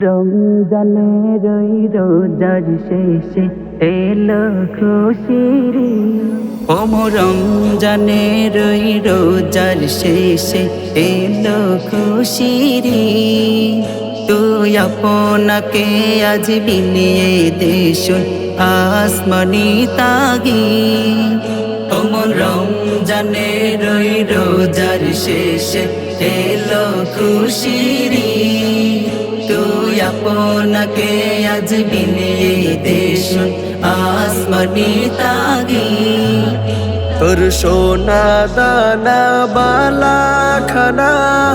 রমজানের রোজার শেষে এলো খুশির ওম রমজানের রোজার শেষে এলো খুশির। তুই আপনাকে আজ বিলিয়ে দেশুন আসমানি তাগি। ওম রমজানের রোজার শেষে এলো খুশিরি। আপনাকে আজ বিলিয়ে দেশুন আসমানি তাগি। তোর সোনা দানা বালা খানা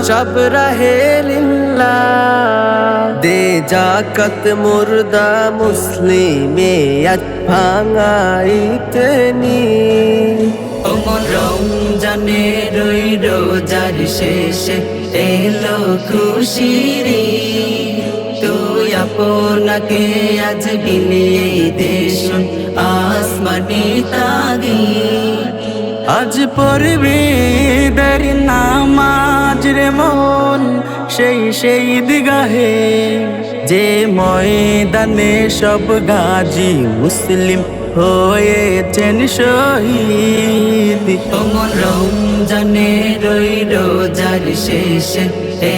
সব রহে লিল্লা দে জাকত মুর্দা মুসলিমে আজ ভাঙাইতে নি ওমন রমজানের ওই রোজার শেষে এলো খুশিরি আপনাকে আজ বিলিয়ে দেশুন আসমানি তাগি আজ পড়বি দের নামাজ রে মন সেই সেই দিগাহে যে ময়দানে সব গাজী মুসলিম হয়েছেন শহীদ ওমন রমজানের ওই রোজার শেষে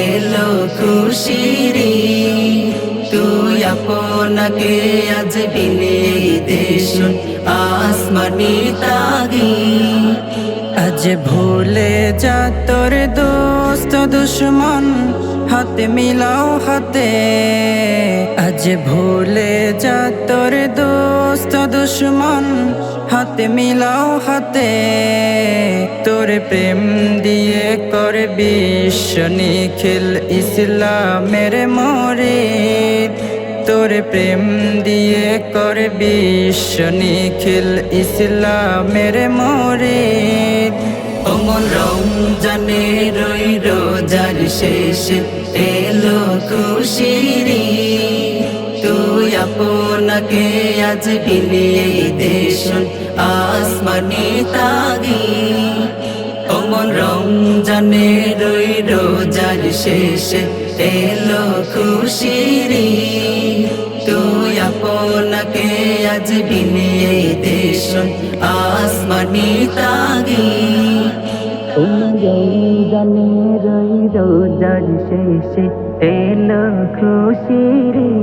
এলো খুশিরি আপনাকে আজ বিলিয়ে দেশুন আসমানি তাগি। আজ ভুলে যা তোর দোস্ত দুশ্মন, হাতে মিলাও হাতে। আজ ভুলে যা তোর দোস্ত দুশ্মন, হাতে মিলাও হাতে। তোর প্রেম দিয়ে কর বিশ্ব নিখিল ইসলামের মরিদ তোর প্রেম দিয়ে কর বিশ্ব নিখিল ইসলামের মরিদ। ওমন রমজানের ওই রোজার শেষে এলো খুশিরি তুই আপনাকে আজ বিলিয়ে দেশুন আসমানি তাগি। ওমন রমজানের ওই রোজার শেষে এলো খুশিরি আপনাকে আজ বিলিয়ে দেশ আসমানি তাগে? ওই রোজার শেষে এলো খুশিরি।